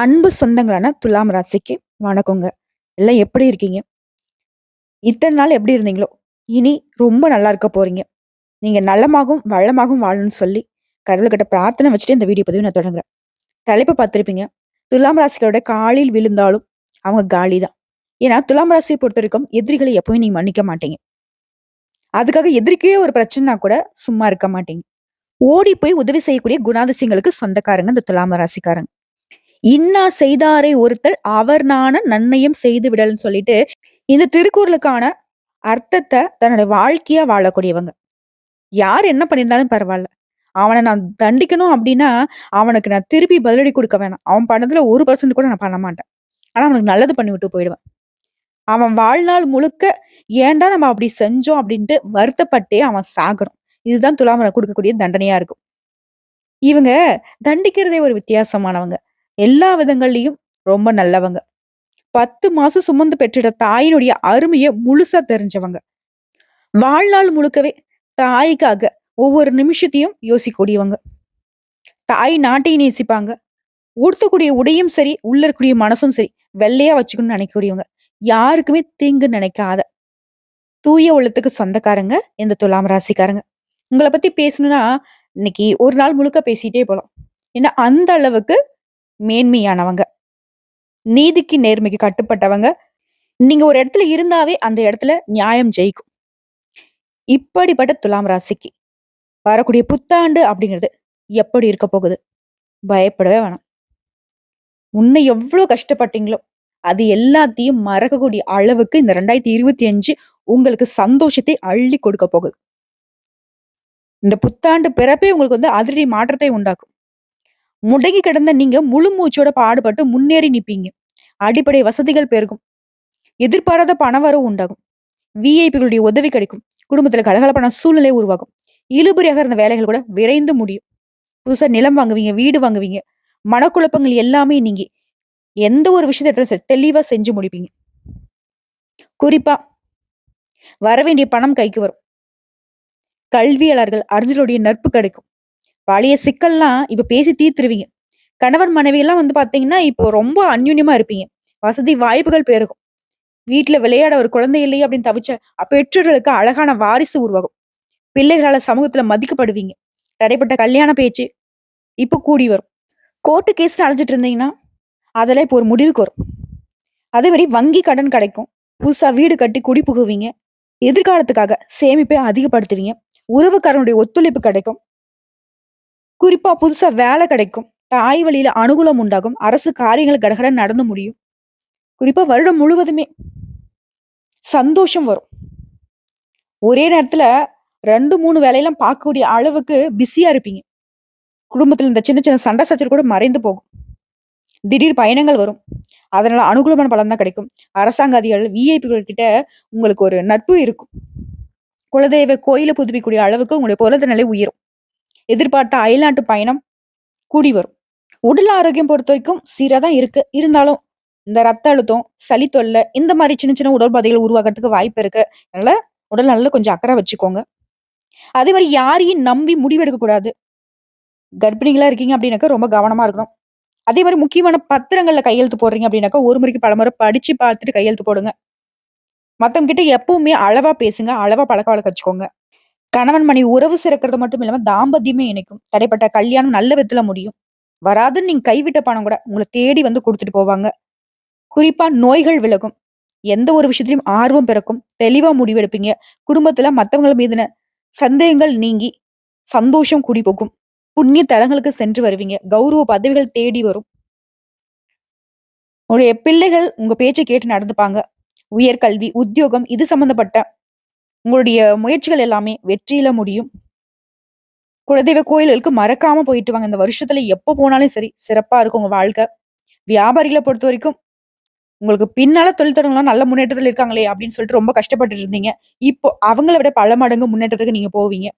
அன்பு சொந்தங்களான துலாம் ராசிக்கு வணக்கங்க. எல்லாம் எப்படி இருக்கீங்க? இத்தனை நாள் எப்படி இருந்தீங்களோ, இனி ரொம்ப நல்லா இருக்க போறீங்க. நீங்க நலமாகவும், வளமாகவும் வாழணும்னு சொல்லி கடவுள்கிட்ட பிரார்த்தனை வச்சுட்டு இந்த வீடியோ பதிவு நான் தொடங்குறேன். தலைப்பு பார்த்துருப்பீங்க துலாம் ராசிகளோட காலில் விழுந்தாலும் அவங்க காலி தான். ஏன்னா துலாம் ராசிய பொறுத்தவரைக்கும் எதிரிகளை எப்பவும் நீங்க மன்னிக்க மாட்டீங்க. அதுக்காக எதிரிக்கே ஒரு பிரச்சனைனா கூட சும்மா இருக்க மாட்டீங்க. ஓடி போய் உதவி செய்யக்கூடிய குணாதிசயங்களுக்கு சொந்தக்காரங்க இந்த துலாம ராசிக்காரங்க. இன்னா செய்தாரை ஒருத்தல் அவர் நான நன்மையும் செய்து விடல்னு சொல்லிட்டு இந்த திருக்குறளுக்கான அர்த்தத்தை தன்னுடைய வாழ்க்கையா வாழக்கூடியவங்க. யார் என்ன பண்ணியிருந்தாலும் பரவாயில்ல. அவனை நான் தண்டிக்கணும் அப்படின்னா அவனுக்கு நான் திருப்பி பதிலடி கொடுக்க வேணாம். அவன் பண்ணதுல ஒரு பர்சன்ட் கூட நான் பண்ண மாட்டேன் ஆனா அவனுக்கு நல்லது பண்ணி விட்டு போயிடுவேன். அவன் வாழ்நாள் முழுக்க ஏன்டா நம்ம அப்படி செஞ்சோம் அப்படின்ட்டு வருத்தப்பட்டே அவன் சாகணும். இதுதான் துலாமனை கொடுக்கக்கூடிய தண்டனையா இருக்கும். இவங்க தண்டிக்கிறதே ஒரு வித்தியாசமானவங்க. எல்லா விதங்கள்லையும் ரொம்ப நல்லவங்க. பத்து மாசம் சுமந்து பெற்றிட தாயினுடைய அருமையை முழுசா தெரிஞ்சவங்க. வாழ்நாள் முழுக்கவே தாய்க்காக ஒவ்வொரு நிமிஷத்தையும் யோசிக்கூடியவங்க தாய் நாட்டை நேசிப்பாங்க. உடுத்தக்கூடிய உடையும் சரி உள்ள இருக்கக்கூடிய மனசும் சரி வெள்ளையா வச்சுக்கணும்னு நினைக்கக்கூடியவங்க. யாருக்குமே தீங்கு நினைக்காத. தூய உள்ளத்துக்கு சொந்தக்காரங்க இந்த துலாம் ராசிக்காரங்க. உங்களை பத்தி பேசணும்னா இன்னைக்கு ஒரு நாள் முழுக்க பேசிட்டே போலாம். ஏன்னா அந்த அளவுக்கு மேன்மையானவங்க. நீதிக்கு நேர்மைக்கு கட்டுப்பட்டவங்க. நீங்க ஒரு இடத்துல இருந்தாவே அந்த இடத்துல நியாயம் ஜெயிக்கும். இப்படிப்பட்ட துலாம் ராசிக்கு வரக்கூடிய புத்தாண்டு அப்படிங்கிறது எப்படி இருக்க போகுது? பயப்படவே வேணாம். முன்ன எவ்வளவு கஷ்டப்பட்டீங்களோ அது எல்லாத்தையும் மறக்கக்கூடிய அளவுக்கு இந்த ரெண்டாயிரத்தி இருபத்தி அஞ்சு உங்களுக்கு சந்தோஷத்தை அள்ளி கொடுக்க போகுது. இந்த புத்தாண்டு பிறப்பே உங்களுக்கு வந்து அதிரடி மாற்றத்தை உண்டாக்கும். முடங்கி கிடந்த நீங்க முழு மூச்சோட பாடுபட்டு முன்னேறி நிப்பீங்க. அடிப்படை வசதிகள் பெருகும். எதிர்பாராத பணவரவு உண்டாகும். விஐபிகளுடைய உதவி கிடைக்கும். குடும்பத்துல கலகலப்பான சூழ்நிலை உருவாகும். இழுபறியாக இருந்த வேலைகள் கூட விரைந்து முடியும். புதுசா நிலம் வாங்குவீங்க வீடு வாங்குவீங்க. மனக்குழப்பங்கள் எல்லாமே நீங்க எந்த ஒரு விஷயத்த தெளிவா செஞ்சு முடிப்பீங்க. குறிப்பா வரவேண்டிய பணம் கைக்கு வரும். கல்வியாளர்கள் அர்ஜுனுடைய நட்பு கிடைக்கும். பழைய சிக்கல்லாம் இப்ப பேசி தீர்த்துருவீங்க. கணவன் மனைவி எல்லாம் வந்து பாத்தீங்கன்னா இப்போ ரொம்ப அந்யூன்யமா இருப்பீங்க. வசதி வாய்ப்புகள் பெருகும். வீட்டுல விளையாட ஒரு குழந்தை இல்லையே அப்படின்னு தவிச்ச பெற்றோர்களுக்கு அழகான வாரிசு உருவாகும். பிள்ளைகளால சமூகத்துல மதிக்கப்படுவீங்க. தடைப்பட்ட கல்யாண பேச்சு இப்போ கூடி வரும். கோர்ட்டு கேஸ் அழைஞ்சிட்டு இருந்தீங்கன்னா அதெல்லாம் இப்போ ஒரு முடிவுக்கு வரும். அதே மாதிரி வங்கி கடன் கிடைக்கும். புதுசாக வீடு கட்டி குடி புகுவீங்க. எதிர்காலத்துக்காக சேமிப்பை அதிகப்படுத்துவீங்க. உறவுக்காரனுடைய ஒத்துழைப்பு கிடைக்கும். குறிப்பா புதுசா வேலை கிடைக்கும். தாய் வழியில அனுகூலம் உண்டாகும். அரசு காரியங்கள் கடகட நடந்து முடியும். குறிப்பா வருடம் முழுவதுமே சந்தோஷம் வரும். ஒரே நேரத்துல ரெண்டு மூணு வேலையெல்லாம் பார்க்கக்கூடிய அளவுக்கு பிஸியா இருப்பீங்க. குடும்பத்துல இந்த சின்ன சின்ன சண்டை சச்சர் கூட மறைந்து போகும். திடீர் பயணங்கள் வரும். அதனால அனுகூலமான பலன் தான் கிடைக்கும். அரசாங்க அதிகாரிகள் விஐபிகள் கிட்ட உங்களுக்கு ஒரு நட்பு இருக்கும். குலதெய்வ கோயிலை புதுப்பிக்கக்கூடிய அளவுக்கு உங்களுடைய பொருளாதார நிலை உயரும். எதிர்பார்த்த அயல்நாட்டு பயணம் கூடி வரும். உடல் ஆரோக்கியம் பொறுத்த வரைக்கும் சீராக தான் இருக்கு. இருந்தாலும் இந்த ரத்த அழுத்தம் சளி தொல்லை இந்த மாதிரி சின்ன சின்ன உடல்பாதைகள் உருவாகிறதுக்கு வாய்ப்பு இருக்கு. அதனால உடல் நல்லா கொஞ்சம் அக்கறை வச்சுக்கோங்க. அதே மாதிரி யாரையும் நம்பி முடிவெடுக்க கூடாது. கர்ப்பிணிகளா இருக்கீங்க அப்படின்னாக்கா ரொம்ப கவனமா இருக்கணும். அதே மாதிரி முக்கியமான பத்திரங்கள்ல கையெழுத்து போடுறீங்க அப்படின்னாக்கா ஒரு முறைக்கு பல முறை படிச்சு பார்த்துட்டு கையெழுத்து போடுங்க. மத்தவங்க கிட்ட எப்பவுமே அளவா பேசுங்க. அளவா பழக்க வழக்க வச்சுக்கோங்க. கணவன் மணி உறவு சிறக்கிறது மட்டும் இல்லாம தாம்பத்தியமே இணைக்கும். தடைப்பட்ட கல்யாணம் நல்ல விதத்துல முடியும். வராதுன்னு நீங்க கைவிட்ட பணம் கூட உங்களை தேடி வந்து கொடுத்துட்டு போவாங்க. குறிப்பா நோய்கள் விலகும். எந்த ஒரு விஷயத்திலையும் ஆர்வம் பிறக்கும். தெளிவா முடிவெடுப்பீங்க. குடும்பத்துல மத்தவங்க மீதுன சந்தேகங்கள் நீங்கி சந்தோஷம் கூடி போகும். புண்ணிய தலங்களுக்கு சென்று வருவீங்க. கௌரவ பதவிகள் தேடி வரும். உங்களுடைய பிள்ளைகள் உங்க பேச்சை கேட்டு நடந்துப்பாங்க. உயர்கல்வி உத்தியோகம் இது சம்பந்தப்பட்ட உங்களுடைய முயற்சிகள் எல்லாமே வெற்றியில முடியும். குலதெய்வ கோயில்களுக்கு மறக்காம போயிட்டு வாங்க. இந்த வருஷத்துல எப்போ போனாலும் சரி சிறப்பா இருக்கும் உங்க வாழ்க்கை. வியாபாரிகளை பொறுத்த வரைக்கும் உங்களுக்கு பின்னால தொழில் தொடங்கலாம் நல்ல முன்னேற்றத்தில் இருக்காங்களே அப்படின்னு சொல்லிட்டு ரொம்ப கஷ்டப்பட்டு இருந்தீங்க. இப்போ அவங்கள விட பல மடங்கு முன்னேற்றத்துக்கு நீங்க போவீங்க.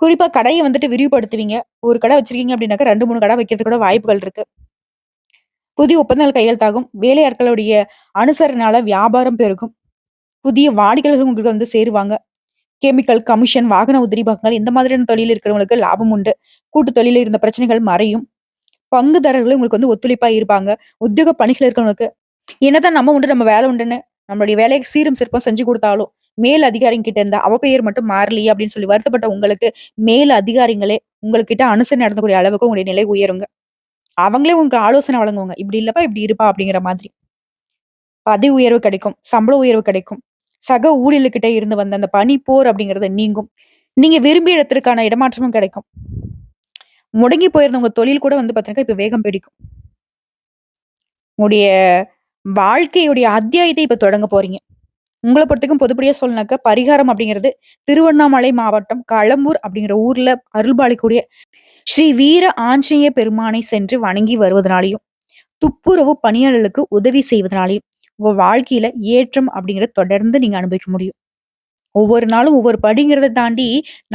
குறிப்பா கடையை வந்துட்டு விரிவுபடுத்துவீங்க. ஒரு கடை வச்சிருக்கீங்க அப்படின்னாக்கா ரெண்டு மூணு கடை வைக்கிறதுக்கு கூட வாய்ப்புகள் இருக்கு. புதிய ஒப்பந்தங்கள் கையெழுத்தாகும். வேலையாட்களுடைய அனுசரனால வியாபாரம் பெருகும். புதிய வாடிக்கையாளர்கள் உங்களுக்கு வந்து சேருவாங்க கெமிக்கல் கமிஷன் வாகன உதிரிபாகங்கள் இந்த மாதிரியான தொழில் இருக்கிறவங்களுக்கு லாபம் உண்டு கூட்டு தொழில இருந்த பிரச்சனைகள் மறையும் பங்குதாரர்களும் உங்களுக்கு வந்து ஒத்துழைப்பா இருப்பாங்க. உத்தியோக பணிகள் இருக்கிறவங்களுக்கு என்னதான் நம்ம உண்டு, நம்ம வேலை உண்டுன்னு நம்மளுடைய வேலையை சீரும் சிறப்புமா செஞ்சு கொடுத்தாலும் மேல் அதிகாரிங்க கிட்ட இருந்த அவ பெயர் மட்டும் மாறலையே அப்படின்னு சொல்லி வருத்தப்பட்ட உங்களுக்கு, மேல் அதிகாரிங்களே உங்ககிட்ட அனுசரணை நடத்தக்கூடிய அளவுக்கு உங்களுடைய நிலை உயருங்க. அவங்களே உங்களுக்கு ஆலோசனை வழங்குவாங்க. "இப்படி இல்லப்பா, இப்படி இருப்பா" அப்படிங்கிற மாதிரி. பதவி உயர்வு கிடைக்கும். சம்பள உயர்வு கிடைக்கும். சக ஊழியர்கிட்ட இருந்து வந்த அந்த பனி போர் அப்படிங்கிறது நீங்கும். நீங்க விரும்பிய இடத்திற்கான இடமாற்றமும் கிடைக்கும். முடங்கி போயிருந்த உங்க தொழில் கூட வந்து பாத்தீங்கன்னா இப்ப வேகம் பிடிக்கும். உங்களுடைய வாழ்க்கையுடைய அத்தியாயத்தை இப்ப தொடங்க போறீங்க. உங்களை பொறுத்தவரைக்கும் பொதுப்படியா சொல்லணும்னாக்க, பரிகாரம் அப்படிங்கிறது திருவண்ணாமலை மாவட்டம் களம்பூர் அப்படிங்கிற ஊர்ல அருள்பாலிக்கூடிய ஸ்ரீ வீர ஆஞ்சநேய பெருமானை சென்று வணங்கி வருவதனாலையும் துப்புரவு பணியாளர்களுக்கு உதவி செய்வதனாலையும் உங்கள் வாழ்க்கையில் ஏற்றம் அப்படிங்கிறத தொடர்ந்து நீங்கள் அனுபவிக்க முடியும். ஒவ்வொரு நாளும் ஒவ்வொரு படிங்கிறத தாண்டி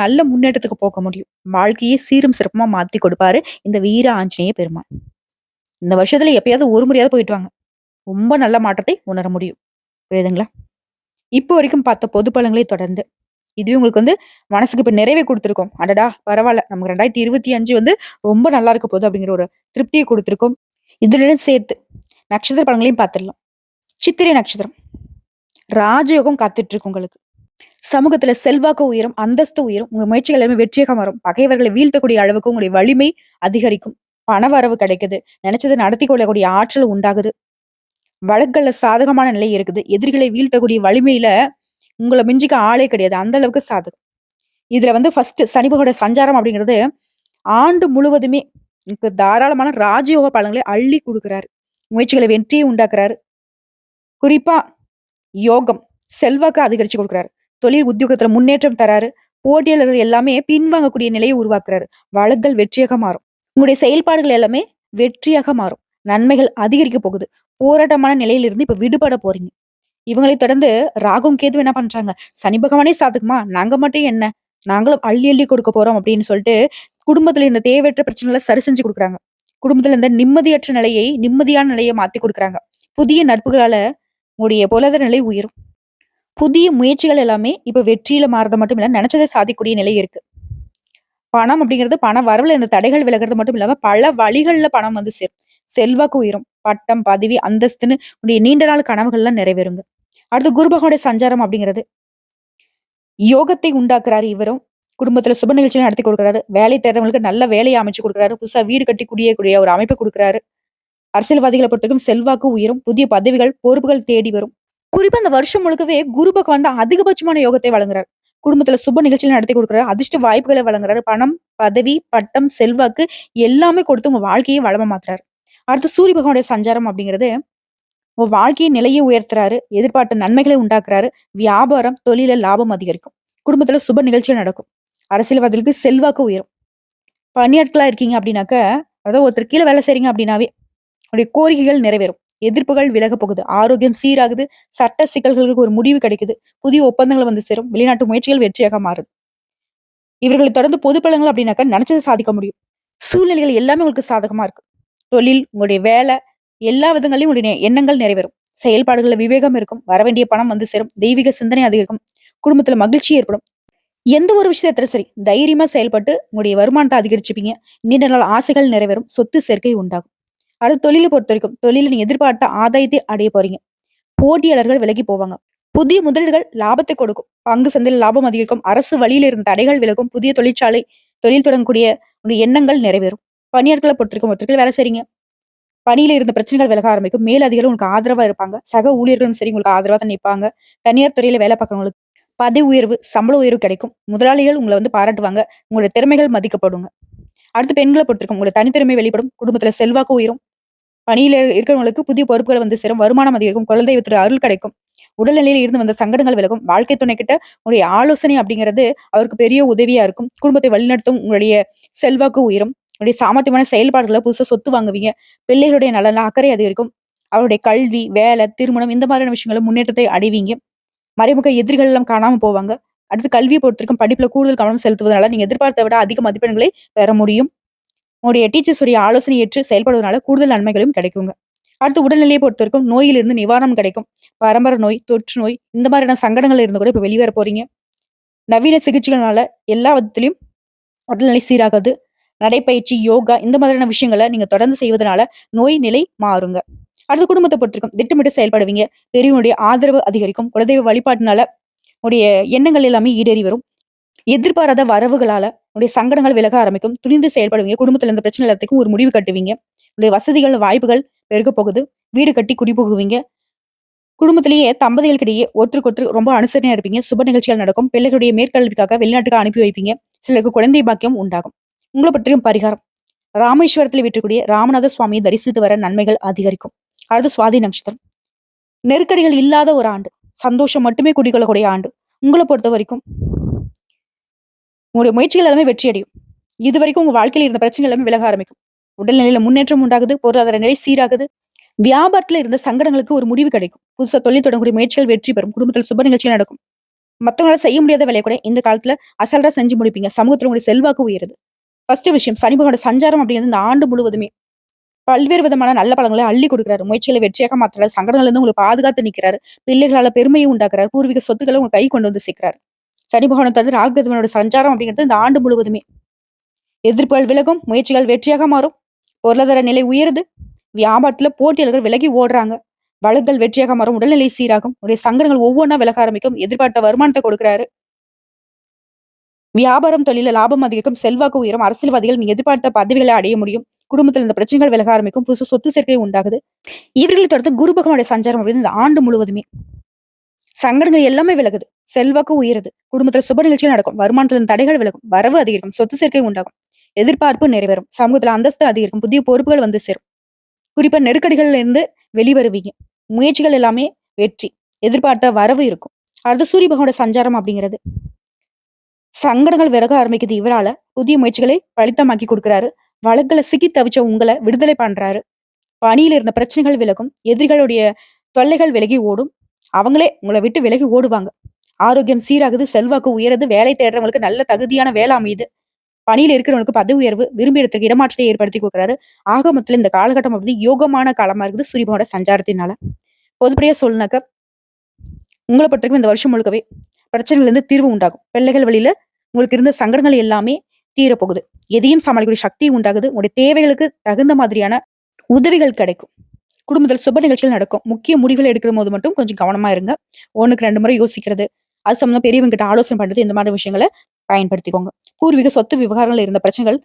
நல்ல முன்னேற்றத்துக்கு போக முடியும். வாழ்க்கையே சீரும் சிறப்புமாக மாற்றி கொடுப்பாரு இந்த வீர ஆஞ்சநேய பெருமாள் இந்த வருஷத்துல எப்பயாவது ஒரு முறையாவது போயிட்டு வாங்க. ரொம்ப நல்ல மாற்றத்தை உணர முடியும். புரியுதுங்களா? இப்போ வரைக்கும் பார்த்த பொது பலன்களை தொடர்ந்து, இதுவே உங்களுக்கு வந்து மனசுக்கு இப்போ நிறைவே கொடுத்துருக்கோம் அடடா! பரவாயில்ல நமக்கு 2025 வந்து ரொம்ப நல்லா இருக்க போகுது அப்படிங்கிற ஒரு திருப்தியை கொடுத்துருக்கோம் இதுடன் சேர்த்து நட்சத்திர பலன்களையும் பார்த்துடலாம். சித்திரை நட்சத்திரம். ராஜயோகம் காத்துட்டு இருக்கு உங்களுக்கு. சமூகத்துல செல்வாக்கு உயரும், அந்தஸ்து உயரும். உங்க முயற்சிகள் எல்லாமே வெற்றியாக மாறும். பகைவர்களை வீழ்த்தக்கூடிய அளவுக்கு உங்களுடைய வலிமை அதிகரிக்கும். பணவரவு கிடைக்குது. நினைச்சதை நடத்தி கொள்ளக்கூடிய ஆற்றல் உண்டாகுது. வழக்குகள்ல சாதகமான நிலை இருக்குது. எதிரிகளை வீழ்த்தக்கூடிய வலிமையில உங்களை மிஞ்சிக்க ஆளே கிடையாது. அந்த அளவுக்கு சாதகம். இதுல வந்து ஃபர்ஸ்ட் சனிபகோட சஞ்சாரம் அப்படிங்கிறது ஆண்டு முழுவதுமே உங்களுக்கு தாராளமான ராஜயோக பலன்களை அள்ளி கொடுக்குறாரு முயற்சிகளை வெற்றியை உண்டாக்குறாரு. குறிப்பா யோகம், செல்வாக்கு அதிகரிச்சு கொடுக்குறாரு தொழில் உத்தியோகத்துல முன்னேற்றம் தராரு. போட்டியாளர்கள் எல்லாமே பின்வாங்கக்கூடிய நிலையை உருவாக்குறாரு. வழக்குகள் வெற்றியாக மாறும். உங்களுடைய செயல்பாடுகள் எல்லாமே வெற்றியாக மாறும். நன்மைகள் அதிகரிக்க போகுது. போராட்டமான நிலையிலிருந்து இப்ப விடுபட போறீங்க. இவங்களை தொடர்ந்து ராகும், கேது என்ன பண்றாங்க? சனி பகவானே சாதகமா, நாங்க மட்டும் என்ன? நாங்களும் அள்ளி அள்ளி கொடுக்க போறோம் அப்படின்னு சொல்லிட்டு, குடும்பத்துல இருந்த தேவையற்ற பிரச்சனைகளை சரி செஞ்சு கொடுக்குறாங்க குடும்பத்துல இருந்த நிம்மதியற்ற நிலையை நிம்மதியான நிலையை மாத்தி கொடுக்குறாங்க புதிய நட்புகளால உங்களுடைய பொருளாதார நிலை உயரும். புதிய முயற்சிகள் எல்லாமே இப்போ வெற்றியில மாறுறது மட்டும் இல்லை நினைச்சதை சாதிக்கக்கூடிய நிலை இருக்கு. பணம் அப்படிங்கிறது பண வரவில் இந்த தடைகள் விலகுறது மட்டும் இல்லாம, பல வழிகள்ல பணம் வந்து சேரும். செல்வாக்கு உயரும். பட்டம், பதவி, அந்தஸ்துன்னு நீண்ட நாள் கனவுகள்லாம் நிறைவேறுங்க. அடுத்து குருபகனுடைய சஞ்சாரம் அப்படிங்கிறது யோகத்தை உண்டாக்குறாரு இவரும். குடும்பத்துல சுப நிகழ்ச்சியை நடத்தி கொடுக்குறாரு. வேலை தேடுறவங்களுக்கு நல்ல வேலையை அமைச்சு கொடுக்குறாரு. புதுசா வீடு கட்டி குடியக்கூடிய ஒரு அமைப்பு கொடுக்குறாரு அரசியல்வாதிகளை பொறுத்தவரைக்கும் செல்வாக்கு உயரும். புதிய பதவிகள், பொறுப்புகள் தேடி வரும். குறிப்பா இந்த வருஷம் முழுக்கவே குரு பகவான் தான் அதிகபட்சமான யோகத்தை வழங்குறாரு. குடும்பத்துல சுப நிகழ்ச்சிகள் நடத்தி கொடுக்குறாரு. அதிர்ஷ்ட வாய்ப்புகளை வழங்குறாரு. பணம், பதவி, பட்டம், செல்வாக்கு எல்லாமே கொடுத்து உங்க வாழ்க்கையை வளமா மாத்துறாரு. அடுத்து சூரிய பகவானுடைய சஞ்சாரம் அப்படிங்கிறது உங்க வாழ்க்கையை நிலையை உயர்த்துறாரு. எதிர்பார்த்த நன்மைகளை உண்டாக்குறாரு. வியாபாரம், தொழில லாபம் அதிகரிக்கும். குடும்பத்துல சுப நிகழ்ச்சிகள் நடக்கும். அரசியல்வாதிகளுக்கு செல்வாக்கு உயரும். பணியாட்களா இருக்கீங்க அப்படின்னாக்க, அதாவது ஒருத்தர் கீழ வேலை செய்றீங்க அப்படின்னாவே, உடைய கோரிக்கைகள் நிறைவேறும். எதிர்ப்புகள் விலக போகுது. ஆரோக்கியம் சீராகுது. சட்ட சிக்கல்களுக்கு ஒரு முடிவு கிடைக்குது. புதிய ஒப்பந்தங்கள் வந்து சேரும். வெளிநாட்டு முயற்சிகள் வெற்றியாக மாறுது. இவர்களை தொடர்ந்து பொது பலங்கள் அப்படின்னாக்க, நினைச்சதை சாதிக்க முடியும். சூழ்நிலைகள் எல்லாமே உங்களுக்கு சாதகமா இருக்கு. தொழில், உங்களுடைய வேலை, எல்லா விதங்களையும் உங்களுடைய எண்ணங்கள் நிறைவேறும். செயல்பாடுகளில் விவேகம் இருக்கும். வரவேண்டிய பணம் வந்து சேரும். தெய்வீக சிந்தனை அதிகரிக்கும். குடும்பத்துல மகிழ்ச்சி ஏற்படும். எந்த ஒரு விஷயத்துல சரி, தைரியமா செயல்பட்டு உங்களுடைய வருமானத்தை அதிகரிச்சுப்பீங்க. நீண்ட நாள் ஆசைகள் நிறைவேறும். சொத்து சேர்க்கை உண்டாகும். அடுத்து பொறுத்த வரைக்கும் தொழிலில் நீங்க எதிர்பார்த்த ஆதாயத்தை அடைய போறீங்க. போட்டியாளர்கள் விலகி போவாங்க. புதிய முதலீடுகள் லாபத்தை கொடுக்கும். பங்கு சந்தையில் லாபம் அதிகரிக்கும். அரசு வழியில இருந்த தடைகள் விலகும். புதிய தொழிற்சாலை, தொழில் தொடங்கக்கூடிய உங்களுடைய எண்ணங்கள் நிறைவேறும். பணியாட்கள பொறுத்திருக்கும் ஒருத்தர்கள் வேலை செய்றீங்க. பணியில இருந்த பிரச்சனைகள் விலக ஆரம்பிக்கும். மேல் உங்களுக்கு ஆதரவா இருப்பாங்க. சக ஊழியர்களும் சரி உங்களுக்கு ஆதரவா தான் நிப்பாங்க. தனியார் துறையில வேலை பார்க்கறவங்களுக்கு பதவி உயர்வு, சம்பள உயர்வு கிடைக்கும். முதலாளிகள் உங்களை வந்து பாராட்டுவாங்க. உங்களுடைய திறமைகள் மதிக்கப்படுங்க. அடுத்து பெண்களை பொறுத்திருக்கும் உங்களுடைய தனித்திறமை வெளிப்படும். குடும்பத்துல செல்வாக்கு உயரும். பணியில இருக்கிறவங்களுக்கு புதிய பொறுப்புகள் வந்து சேரும். வருமானம் அதிகரிக்கும். குழந்தைத்துறை அருள் கிடைக்கும். உடல்நிலையில இருந்து வந்த சங்கடங்கள் விலகும். வாழ்க்கை துணை கிட்ட உங்களுடைய ஆலோசனை அப்படிங்கிறது அவருக்கு பெரிய உதவியா இருக்கும். குடும்பத்தை வழிநடத்தும் உங்களுடைய செல்வாக்கு உயரும். உங்களுடைய சாமர்த்தியமான செயல்பாடுகளை புதுசா சொத்து வாங்குவீங்க. பிள்ளைகளுடைய நலன அக்கறை அதிகரிக்கும். அவருடைய கல்வி, வேலை, திருமணம் இந்த மாதிரியான விஷயங்களும் முன்னேற்றத்தை அடைவீங்க. மறைமுக எதிரிகள் எல்லாம் காணாம போவாங்க. அடுத்து கல்வியை பொறுத்திருக்கும் படிப்புல கூடுதல் கவனம் செலுத்துவதனால நீங்க எதிர்பார்த்த விட அதிக மதிப்பெண்களை பெற முடியும். உங்களுடைய டீச்சர்ஸுடைய ஆலோசனை ஏற்று செயல்படுவதனால கூடுதல் நன்மைகளும் கிடைக்குங்க. அடுத்து உடல்நிலையை பொறுத்தவரைக்கும் நோயிலிருந்து நிவாரணம் கிடைக்கும். பரம்பரை நோய், தொற்று நோய் இந்த மாதிரியான சங்கடங்கள் இருந்து கூட இப்ப வெளிவர போறீங்க. நவீன சிகிச்சைகள்னால எல்லா விதத்திலையும் உடல்நிலை சீராகாது நடைப்பயிற்சி யோகா இந்த மாதிரியான விஷயங்களை நீங்க தொடர்ந்து செய்வதனால நோய் நிலை மாறுங்க அடுத்து குடும்பத்தை பொறுத்திருக்கும் திட்டமிட்டு செயல்படுவீங்க பெரியவனுடைய ஆதரவு அதிகரிக்கும் குலதெய்வ வழிபாட்டினால உடைய எண்ணங்கள் எல்லாமே ஈடேறி வரும் எதிர்பாராத வரவுகளால உடைய சங்கடங்கள் விலக ஆரம்பிக்கும். துணிந்து செயல்படுவீங்க. குடும்பத்துல இருந்த பிரச்சனை எல்லாத்துக்கும் ஒரு முடிவு கட்டுவீங்க. உடைய வசதிகள் வாய்ப்புகள் பெருக போகுது. வீடு கட்டி குடி போகுவீங்க. குடும்பத்திலேயே தம்பதிகளுக்கிடையே ஒருத்தருக்கு ஒருத்தர் ரொம்ப அனுசரணையா இருப்பீங்க. சுப நிகழ்ச்சிகள் நடக்கும். பிள்ளைகளுடைய மேற்கல்விக்காக வெளிநாட்டுக்கு அனுப்பி வைப்பீங்க. சிலருக்கு குழந்தை பாக்கியம் உண்டாகும். உங்களை பற்றியும் பரிகாரம். ராமேஸ்வரத்தில் வீட்டக்கூடிய ராமநாத சுவாமியை தரிசித்து வர நன்மைகள் அதிகரிக்கும். அடுத்து சுவாதி நட்சத்திரம். நெருக்கடிகள் இல்லாத ஒரு ஆண்டு. சந்தோஷம் மட்டுமே குடிகொள்ளக்கூடிய ஆண்டு. உங்களை பொறுத்த வரைக்கும் உங்களுடைய முயற்சிகள் எல்லாமே வெற்றி அடையும். இது வரைக்கும் உங்க வாழ்க்கையில் இருந்த பிரச்சனைகள் எல்லாமே விலக ஆரம்பிக்கும். உடல்நிலையில முன்னேற்றம் உண்டாகுது பொருளாதார நிலை சீராகுது. வியாபாரத்துல இருந்த சங்கடங்களுக்கு ஒரு முடிவு கிடைக்கும். புதுசா தொழில் தொடங்கக்கூடிய முயற்சிகள் வெற்றி பெறும். குடும்பத்தில் சுப நிகழ்ச்சிகள் நடக்கும். மத்தவங்களால செய்ய முடியாத வேலையை கூட இந்த காலத்துல அசல்டா செஞ்சு முடிப்பீங்க. சமூகத்துல உங்களுடைய செல்வாக்கு உயருது. ஃபர்ஸ்ட் விஷயம் சனிபகோட சஞ்சாரம் அப்படிங்கிறது இந்த ஆண்டு முழுவதுமே. பல்வேறு விதமான நல்ல பழங்களை அள்ளி கொடுக்குறாரு. முயற்சிகளை வெற்றியாக மாத்துறாரு. சங்கடங்கள்ல இருந்து உங்களுக்கு பாதுகாத்து நிற்கிறாரு பிள்ளைகளால பெருமையை உண்டாக்குறாரு. பூர்வீக சொத்துக்களை உங்க கை கொண்டு வந்து சேர்க்கிறாரு. சனி பகவானை ராகுகதவனோட சஞ்சாரம் அப்படிங்கிறது இந்த ஆண்டு முழுவதுமே. எதிர்ப்புகள் விலகும் முயற்சிகள் வெற்றியாக மாறும். பொருளாதார நிலை உயருது. வியாபாரத்துல போட்டியாளர்கள் விலகி ஓடுறாங்க. வழக்குகள் வெற்றியாக மாறும். உடல்நிலை சீராகும். உடைய சங்கடங்கள் ஒவ்வொன்றா விலக ஆரம்பிக்கும். எதிர்பார்த்த வருமானத்தை கொடுக்கிறாரு. வியாபாரம் தொழில லாபம் அதிகரிக்கும். செல்வாக்கு உயரும். அரசியல்வாதிகள் நீ எதிர்பார்த்த பதவிகளை அடைய முடியும். குடும்பத்தில் இந்த பிரச்சனைகள் விலக ஆரம்பிக்கும். புதுசு சொத்து சேர்க்கை உண்டாகுது. இவர்களை தொடர்ந்து குரு பகவானுடைய சஞ்சாரம் அப்படின்னு இந்த ஆண்டு முழுவதுமே. சங்கடங்கள் எல்லாமே விலகுது. செல்வாக்கு உயருது. குடும்பத்துல சுப நிகழ்ச்சிகள் நடக்கும். வருமானத்திலிருந்து தடைகள் விலகும். வரவு அதிகரிக்கும். சொத்து சேர்க்கை உண்டாகும். எதிர்பார்ப்பு நிறைவேறும். சமூகத்துல அந்தஸ்து அதிகரிக்கும். புதிய பொறுப்புகள் வந்து சேரும். குறிப்பா நெருக்கடிகள்ல இருந்து வெளிவருவீங்க. முயற்சிகள் எல்லாமே வெற்றி. எதிர்பார்த்த வரவு இருக்கும். அடுத்து சூரிய பகவானோட சஞ்சாரம் அப்படிங்கிறது. சங்கடங்கள் விறக ஆரம்பிக்குது. இவரால புதிய முயற்சிகளை பலித்தமாக்கி கொடுக்கிறாரு. வழக்குல சிக்கி தவிச்ச உங்களை விடுதலை பண்றாரு. பணியில இருந்த பிரச்சனைகள் விலகும். எதிரிகளுடைய தொல்லைகள் விலகி ஓடும். அவங்களே உங்களை விட்டு விலகி ஓடுவாங்க. ஆரோக்கியம் சீராகுது செல்வாக்கு உயருது வேலை தேடுறவங்களுக்கு நல்ல தகுதியான வேலை அமையுது. பணியில இருக்கிறவங்களுக்கு பதவி உயர்வு விரும்பிய இடத்துக்கு இடமாற்றத்தை ஏற்படுத்தி கொடுக்குறாரு. ஆக மொத்தத்துல இந்த காலகட்டம் வந்து யோகமான காலமா இருக்குது சுரிபோட சஞ்சாரத்தினால. பொதுப்படியா சொல்லுனாக்க உங்களை பற்றிக்கும் இந்த வருஷம் முழுக்கவே பிரச்சனைகள் இருந்து தீர்வு உண்டாகும். பிள்ளைகள் வழியில உங்களுக்கு இருந்த சங்கடங்கள் எல்லாமே தீரப்போகுது. எதையும் சமாளிக்கக்கூடிய சக்தி உண்டாகுது. உங்களுடைய தேவைகளுக்கு தகுந்த மாதிரியான உதவிகள் கிடைக்கும். குடும்பத்தில் சுப நிகழ்ச்சிகள் நடக்கும். முக்கிய முடிவுகள் எடுக்கிற போது மட்டும் கொஞ்சம் கவனமா இருங்க. ஒண்ணுக்கு ரெண்டு முறை யோசிக்கிறது. அது சம்பந்தம் பெரியவங்க கிட்ட ஆலோசனை பண்றது இந்த மாதிரி விஷயங்களை பயன்படுத்திக்கோங்க. பூர்வீக சொத்து விவகாரங்கள் இருந்த பிரச்சனைகள்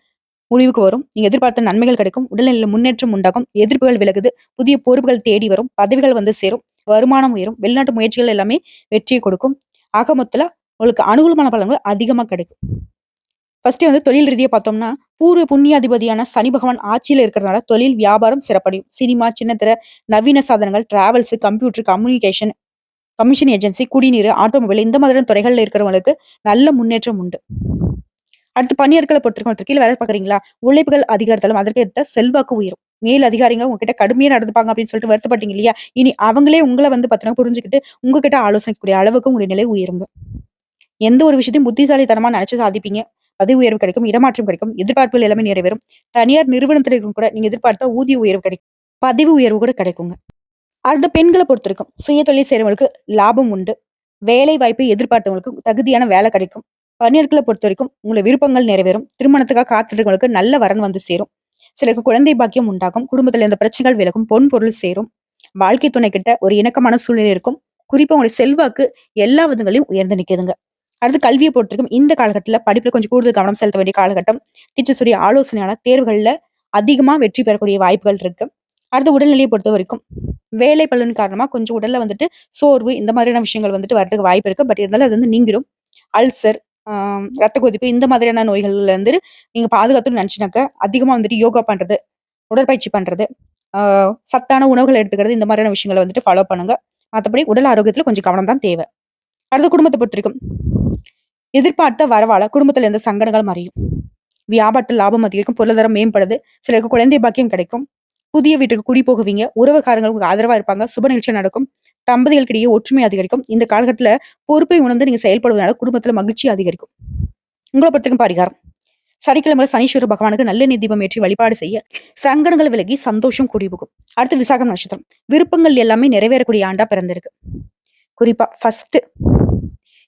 முடிவுக்கு வரும். நீங்க எதிர்பார்த்த நன்மைகள் கிடைக்கும். உடல்நிலையில முன்னேற்றம் உண்டாகும். எதிர்ப்புகள் விலகுது. புதிய பொறுப்புகள் தேடி வரும். பதவிகள் வந்து சேரும். வருமானம் உயரும். வெளிநாட்டு முயற்சிகள் எல்லாமே வெற்றியை கொடுக்கும். ஆக மொத்தத்தில் உங்களுக்கு அனுகூலமான பலன்கள் அதிகமா கிடைக்கும். ஃபர்ஸ்ட் வந்து தொழில் ரீதியை பார்த்தோம்னா பூர்வ புண்ணியாதிபதியான சனி பகவான் ஆட்சியில இருக்கிறதுனால தொழில் வியாபாரம் சிறப்படையும். சினிமா சின்னத்திர நவீன சாதனங்கள் travels computer communication commission agency குடிநீர் ஆட்டோமொபைல் இந்த மாதிரியான துறைகளில் இருக்கிறவங்களுக்கு நல்ல முன்னேற்றம் உண்டு. அடுத்து பணியாட்களை பொறுத்திருக்கோம் கீழே வேலை பாக்குறீங்களா உழைப்புகள் அதிகாரத்தாலும் அதற்கு ஏற்ற செல்வாக்கு உயரும். மேல் அதிகாரிங்க உங்ககிட்ட கடுமையா நடந்துப்பாங்க அப்படின்னு சொல்லிட்டு வருத்தப்பட்டீங்க இல்லையா? இனி அவங்களே உங்களை வந்து பார்த்தீங்கன்னா புரிஞ்சுக்கிட்டு உங்ககிட்ட ஆலோசனைக்கூடிய அளவுக்கு உங்களுடைய நிலை உயருங்க. எந்த ஒரு விஷயத்தையும் புத்திசாலித்தனமா நினைச்சு சாதிப்பீங்க. பதவி உயர்வு கிடைக்கும் இடமாற்றம் கிடைக்கும் எதிர்பார்ப்புகள் எல்லாமே நிறைவேறும். தனியார் நிறுவனத்தில் கூட நீங்க எதிர்பார்த்த ஊதிய உயர்வு கிடைக்கும். பதவி உயர்வு கூட கிடைக்குங்க. அடுத்த பெண்களை பொறுத்த வரைக்கும் சுய தொழில் செய்யறவங்களுக்கு லாபம் உண்டு. வேலை வாய்ப்பை எதிர்பார்த்தவங்களுக்கு தகுதியான வேலை கிடைக்கும். பணியாளர்களை பொறுத்த வரைக்கும் உங்களை விருப்பங்கள் நிறைவேறும். திருமணத்துக்காக காத்திருக்கவங்களுக்கு நல்ல வரன் வந்து சேரும். சிலருக்கு குழந்தை பாக்கியம் உண்டாகும். குடும்பத்துல இருந்த பிரச்சனைகள் விலகும். பொன் பொருள் சேரும். வாழ்க்கை துணை கிட்ட ஒரு இணக்கமான சூழ்நிலை இருக்கும். குறிப்பா உங்களுடைய செல்வாக்கு எல்லா விதங்களையும் உயர்ந்து நிற்குதுங்க அடுத்து கல்வியை பொறுத்திருக்கும் இந்த காலகட்டத்தில் படிப்பில் கொஞ்சம் கூடுதல் கவனம் செலுத்த வேண்டிய காலகட்டம் டீச்சர்ஸுடைய ஆலோசனையான தேர்வுகளில் அதிகமாக வெற்றி பெறக்கூடிய வாய்ப்புகள் இருக்கு. அடுத்து உடல்நிலையை பொறுத்த வரைக்கும் வேலை பலன் காரணமாக கொஞ்சம் உடல்ல வந்துட்டு சோர்வு இந்த மாதிரியான விஷயங்கள் வந்துட்டு வரதுக்கு வாய்ப்பு இருக்கு. பட் இருந்தாலும் அது வந்து நீங்கிடும் அல்சர் ரத்த கொதிப்பு இந்த மாதிரியான நோய்கள்ல இருந்து நீங்க பாதுகாத்துன்னு நினைச்சினாக்க அதிகமா வந்துட்டு யோகா பண்றது உடற்பயிற்சி பண்றது சத்தான உணவுகள் எடுத்துக்கிறது இந்த மாதிரியான விஷயங்களை வந்துட்டு ஃபாலோ பண்ணுங்க. மற்றபடி உடல் ஆரோக்கியத்துல கொஞ்சம் கவனம் தான் தேவை. அடுத்த குடும்பத்தை பொறுத்திருக்கும் எதிர்பார்த்த வரவால குடும்பத்துல இருந்த சங்கடங்கள் மறையும். வியாபாரத்தில் லாபம் அதிகரிக்கும் பொருளாதாரம் மேம்படுது சிலருக்கு குழந்தை பாக்கியம் கிடைக்கும். புதிய வீட்டுக்கு குடி போகுவீங்க உறவுக்காரங்களுக்கு ஆதரவா இருப்பாங்க சுப நிகழ்ச்சி நடக்கும் தம்பதிகளுக்கிடையே ஒற்றுமை அதிகரிக்கும். இந்த காலகட்டத்துல பொறுப்பை உணர்ந்து நீங்க செயல்படுவதனால குடும்பத்துல மகிழ்ச்சி அதிகரிக்கும். உங்களை பொறுத்தக்கும் பரிகாரம். சனிக்கிழமை சனீஸ்வர பகவானுக்கு நல்ல தீபம் ஏற்றி வழிபாடு செய்ய சங்கடங்கள் விலகி சந்தோஷம் கூடி போகும் அடுத்து விசாகம் நட்சத்திரம். விருப்பங்கள் எல்லாமே நிறைவேறக்கூடிய ஆண்டா பிறந்திருக்கு. குறிப்பா ஃபர்ஸ்ட்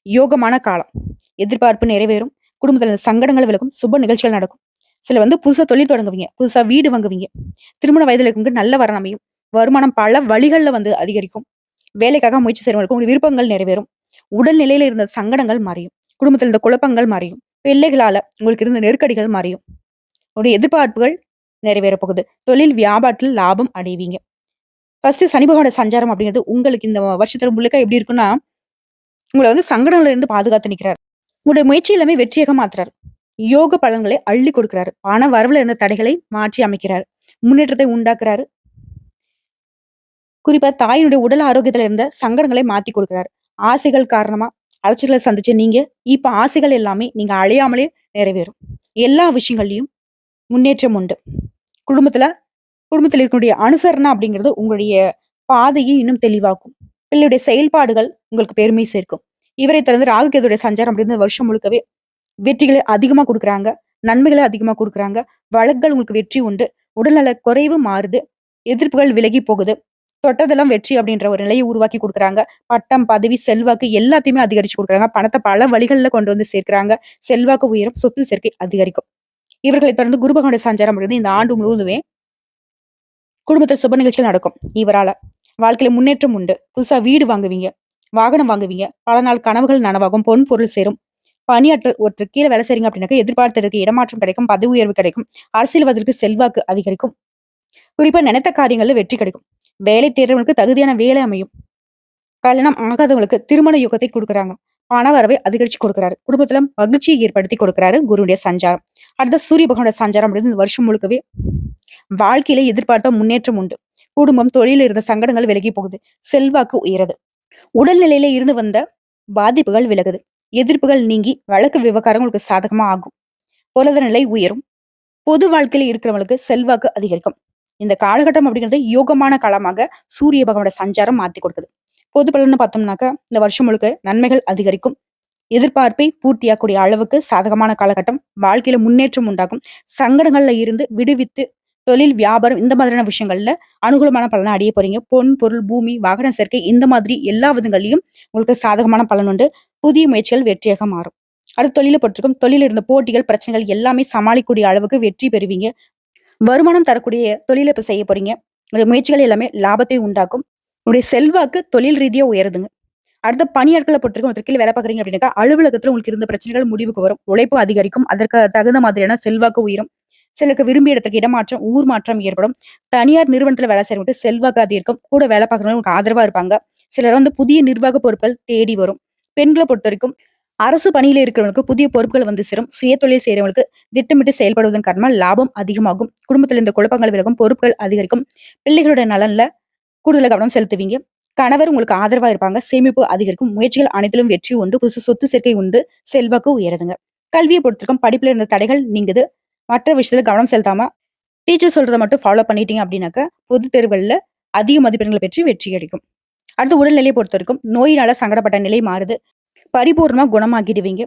யோகமான காலம். எதிர்பார்ப்பு நிறைவேறும். குடும்பத்துல சங்கடங்கள் விலகும். சுப நிகழ்ச்சிகள் நடக்கும். சில வந்து புதுசா தொழில் தொடங்குவீங்க. புதுசா வீடு வாங்குவீங்க. திருமண வயதில் இருக்கவங்க நல்ல வரம் அமையும். வருமானம் பல வழிகள்ல வந்து அதிகரிக்கும். வேலைக்காக முயற்சி செய்றவங்களுக்கு உங்க விருப்பங்கள் நிறைவேறும். உடல் நிலையில இருந்த சங்கடங்கள் மாறியும். குடும்பத்தில் இருந்த குழப்பங்கள் மாறியும். பிள்ளைகளால உங்களுக்கு இருந்த நெருக்கடிகள் மாறியும். உங்களுடைய எதிர்பார்ப்புகள் நிறைவேற போகுது. தொழில் வியாபாரத்தில் லாபம் அடைவீங்க. ஃபர்ஸ்ட் சனி பகவான சஞ்சாரம் அப்படிங்கிறது உங்களுக்கு இந்த வருஷத்துல முழுக்க எப்படி இருக்குன்னா உங்களை வந்து சங்கடங்கள்ல இருந்து பாதுகாத்து நிக்கிறார். உங்களுடைய முயற்சி எல்லாமே வெற்றியாக மாத்துறாரு. யோக பலன்களை அள்ளி கொடுக்கிறாரு. பண வரவுல இருந்த தடைகளை மாற்றி அமைக்கிறார். முன்னேற்றத்தை உண்டாக்குறாரு. குறிப்பா தாயினுடைய உடல் ஆரோக்கியத்துல இருந்த சங்கடங்களை மாத்தி கொடுக்கிறாரு. ஆசைகள் காரணமா அலைச்சல்களை சந்திச்ச நீங்க இப்ப ஆசைகள் எல்லாமே நீங்க அழையாமலே நிறைவேறும். எல்லா விஷயங்கள்லயும் முன்னேற்றம் உண்டு. குடும்பத்துல குடும்பத்தில் இருக்கக்கூடிய அனுசரணை அப்படிங்கிறது உங்களுடைய பாதையை இன்னும் தெளிவாக்கும். பிள்ளையுடைய செயல்பாடுகள் உங்களுக்கு பெருமை சேர்க்கும். இவரை தொடர்ந்து ராகுகேதுடைய சஞ்சாரம் அப்படிங்கிறது வருஷம் முழுக்கவே வெற்றிகளை அதிகமா கொடுக்குறாங்க. நன்மைகளை அதிகமா கொடுக்குறாங்க. வழக்குகள் உங்களுக்கு வெற்றி உண்டு. உடல்நல குறைவு மாறுது. எதிர்ப்புகள் விலகி போகுது. தொட்டதெல்லாம் வெற்றி அப்படின்ற ஒரு நிலையை உருவாக்கி கொடுக்குறாங்க. பட்டம் பதவி செல்வாக்கு எல்லாத்தையுமே அதிகரிச்சு கொடுக்குறாங்க. பணத்தை பல வழிகள்ல கொண்டு வந்து சேர்க்கிறாங்க. செல்வாக்கு உயரம் சொத்து சேர்க்கை அதிகரிக்கும். இவர்களை தொடர்ந்து குருபகனுடைய சஞ்சாரம் அப்படிங்கிறது இந்த ஆண்டு முழுவதுமே குடும்பத்தில் சுப நிகழ்ச்சிகள் நடக்கும். இவரால வாழ்க்கையில முன்னேற்றம் உண்டு. புதுசா வீடு வாங்குவீங்க. வாகனம் வாங்குவீங்க. பல நாள் கனவுகள் நனவாகும். பொன் பொருள் சேரும். பணியாற்றல் ஒருத்தர் கீழே வேலை செய்றீங்க அப்படின்னாக்க எதிர்பார்த்ததற்கு இடமாற்றம் கிடைக்கும். பதவி உயர்வு கிடைக்கும். அரசியல்வாதத்திற்கு செல்வாக்கு அதிகரிக்கும். குறிப்பா நினைத்த காரியங்கள்ல வெற்றி கிடைக்கும். வேலை தேடுறவங்களுக்கு தகுதியான வேலை அமையும். கல்யாணம் ஆகாதவங்களுக்கு திருமண யுகத்தை கொடுக்குறாங்க. பண வரவை அதிகரிச்சு கொடுக்குறாரு. குடும்பத்துல மகிழ்ச்சியை ஏற்படுத்தி கொடுக்குறாரு குருடைய சஞ்சாரம். அடுத்த சூரிய பகவானோட சஞ்சாரம் அப்படின்னு இந்த வருஷம் முழுக்கவே வாழ்க்கையில எதிர்பார்த்த முன்னேற்றம் உண்டு. குடும்பம் தொழில இருந்த சங்கடங்கள் விலகி போகுது. செல்வாக்கு உயருது. உடல்நிலையில இருந்து வந்த பாதிப்புகள் விலகுது. எதிர்ப்புகள் நீங்கி வழக்கு விவகாரம் உங்களுக்கு சாதகமா ஆகும். பொருளாதார நிலை உயரும். பொது வாழ்க்கையில இருக்கிறவங்களுக்கு செல்வாக்கு அதிகரிக்கும். இந்த காலகட்டம் அப்படிங்கிறது யோகமான காலமாக சூரிய பகவானோட சஞ்சாரம் மாத்தி கொடுக்குது. பொது பலன்னு பார்த்தோம்னாக்க இந்த வருஷம் முழுக்க நன்மைகள் அதிகரிக்கும். எதிர்பார்ப்பை பூர்த்தியாக்கூடிய அளவுக்கு சாதகமான காலகட்டம். வாழ்க்கையில முன்னேற்றம் உண்டாகும். சங்கடங்கள்ல இருந்து விடுவித்து தொழில் வியாபாரம் இந்த மாதிரியான விஷயங்கள்ல அனுகூலமான பலனை அடைய போறீங்க. பொன் பொருள் பூமி வாகன சேர்க்கை இந்த மாதிரி எல்லா விதங்கள்லயும் உங்களுக்கு சாதகமான பலன் உண்டு. புதிய முயற்சிகள் வெற்றியாக மாறும். அடுத்து தொழிலை பொறுத்திருக்கும். தொழில இருந்த போட்டிகள் பிரச்சனைகள் எல்லாமே சமாளிக்கக்கூடிய அளவுக்கு வெற்றி பெறுவீங்க. வருமானம் தரக்கூடிய தொழிலை இப்ப செய்ய போறீங்க. உங்களுடைய முயற்சிகள் எல்லாமே லாபத்தை உண்டாக்கும். உங்களுடைய செல்வாக்கு தொழில் ரீதியா உயருதுங்க. அடுத்த பணியாட்களை பொறுத்திருக்கும். ஒரு கீழே வேலை பார்க்குறீங்க அப்படின்னாக்கா அலுவலகத்துல உங்களுக்கு இருந்த பிரச்சனைகள் முடிவுக்கு வரும். உழைப்பு அதிகரிக்கும். அதற்கு தகுந்த மாதிரியான செல்வாக்கு உயரும். சிலருக்கு விரும்பிய இடத்துக்கு இடமாற்றம் ஊர் மாற்றம் ஏற்படும். தனியார் நிறுவனத்துல வேலை செய்யறவங்க செல்வாக்கு அதிகரிக்கும் கூட வேலை பார்க்குறவங்களுக்கு ஆதரவா இருப்பாங்க. சிலர் வந்து புதிய நிர்வாக பொறுப்புகள் தேடி வரும். பெண்களை பொறுத்த வரைக்கும் அரசு பணியில இருக்கிறவங்களுக்கு புதிய பொறுப்புகள் வந்து சேரும். சுயதொழில் செய்யறவங்களுக்கு திட்டமிட்டு செயல்படுவதன் காரணமாக லாபம் அதிகமாகும். குடும்பத்தில் இந்த குழப்பங்கள் விலகும் பொறுப்புகள் அதிகரிக்கும். பிள்ளைகளுடைய நலன்ல கூடுதல் கவனம் செலுத்துவீங்க. கணவர் உங்களுக்கு ஆதரவா இருப்பாங்க. சேமிப்பு அதிகரிக்கும். முயற்சிகள் அனைத்திலும் வெற்றி உண்டு. புதுசு சொத்து சேர்க்கை உண்டு. செல்வாக்கு உயருதுங்க. கல்வியை பொறுத்திருக்கும் படிப்புல இருந்த தடைகள் நீங்குது. மற்ற விஷயத்துல கவனம் செலுத்தாம டீச்சர் சொல்றதை மட்டும் ஃபாலோ பண்ணிட்டீங்க அப்படின்னாக்க பொது தேர்வுகளில் அதிக மதிப்பெண்களை பெற்று வெற்றி கிடைக்கும் அடுத்து உடல்நிலையை பொறுத்த வரைக்கும் நோயினால சங்கடப்பட்ட நிலை மாறுது. பரிபூர்ணமா குணமாக்கிடுவீங்க.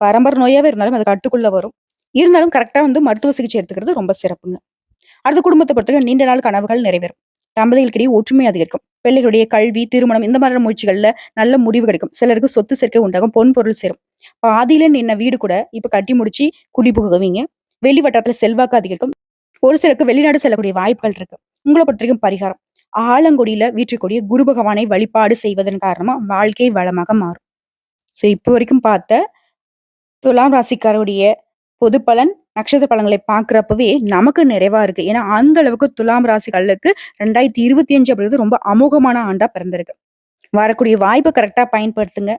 பரம்பரை நோயாவே இருந்தாலும் அது கட்டுக்குள்ள வரும். இருந்தாலும் கரெக்டாக வந்து மருத்துவ சிகிச்சை எடுத்துக்கிறது ரொம்ப சிறப்புங்க. அடுத்த குடும்பத்தை பொறுத்தவரைக்கும் நீண்ட நாள் கனவுகள் நிறைவேறும். தம்பதிகளுக்கிடையே ஒற்றுமை அதிகரிக்கும். பிள்ளைகளுடைய கல்வி திருமணம் இந்த மாதிரி முயற்சிகளில் நல்ல முடிவு கிடைக்கும். சிலருக்கு சொத்து சேர்க்கை உண்டாகும் பொன் பொருள் சேரும். பாதியில நின்ன வீடு கூட இப்போ கட்டி முடிச்சு குடி புகுவீங்க. வெளி வட்டாரத்துல செல்வாக்கு அதிகரிக்கும் ஒரு சிலருக்கு வெளிநாடு செல்லக்கூடிய வாய்ப்புகள் இருக்கு. உங்களை பொறுத்த வரைக்கும் பரிகாரம். ஆலங்குடியில வீற்றக்கூடிய குரு பகவானை வழிபாடு செய்வதன் காரணமா வாழ்க்கை வளமாக மாறும். சோ இப்போ வரைக்கும் பார்த்த துலாம் ராசிக்காரருடைய பொது பலன் நட்சத்திர பலன்களை பாக்குறப்பவே நமக்கு நிறைவா இருக்கு. ஏன்னா அந்த அளவுக்கு துலாம் ராசிகளுக்கு ரெண்டாயிரத்தி இருபத்தி அஞ்சு அப்படிங்கிறது ரொம்ப அமோகமான ஆண்டா பிறந்திருக்கு. வரக்கூடிய வாய்ப்பை கரெக்டா பயன்படுத்துங்க.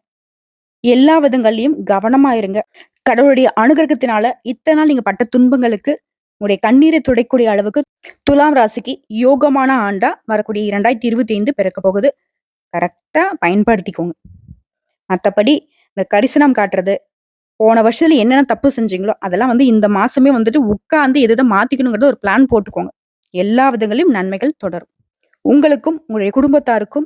எல்லா விதங்கள்லயும் கவனமா இருங்க. கடவுளுடைய அனுகிரகத்தினால இத்தனை நாள் நீங்க பட்ட துன்பங்களுக்கு உங்களுடைய கண்ணீரை துடைக்கூடிய அளவுக்கு துலாம் ராசிக்கு யோகமான ஆண்டா வரக்கூடிய இரண்டாயிரத்தி இருபத்தி ஐந்து பிறக்க போகுது. கரெக்டா பயன்படுத்திக்கோங்க. மற்றபடி இந்த கரிசனம் காட்டுறது போன வருஷத்துல என்னென்ன தப்பு செஞ்சீங்களோ அதெல்லாம் வந்து இந்த மாசமே வந்துட்டு உட்காந்து எதை மாத்திக்கணுங்கிறத ஒரு பிளான் போட்டுக்கோங்க. எல்லா விதங்களையும் நன்மைகள் தொடரும். உங்களுக்கும் உங்களுடைய குடும்பத்தாருக்கும்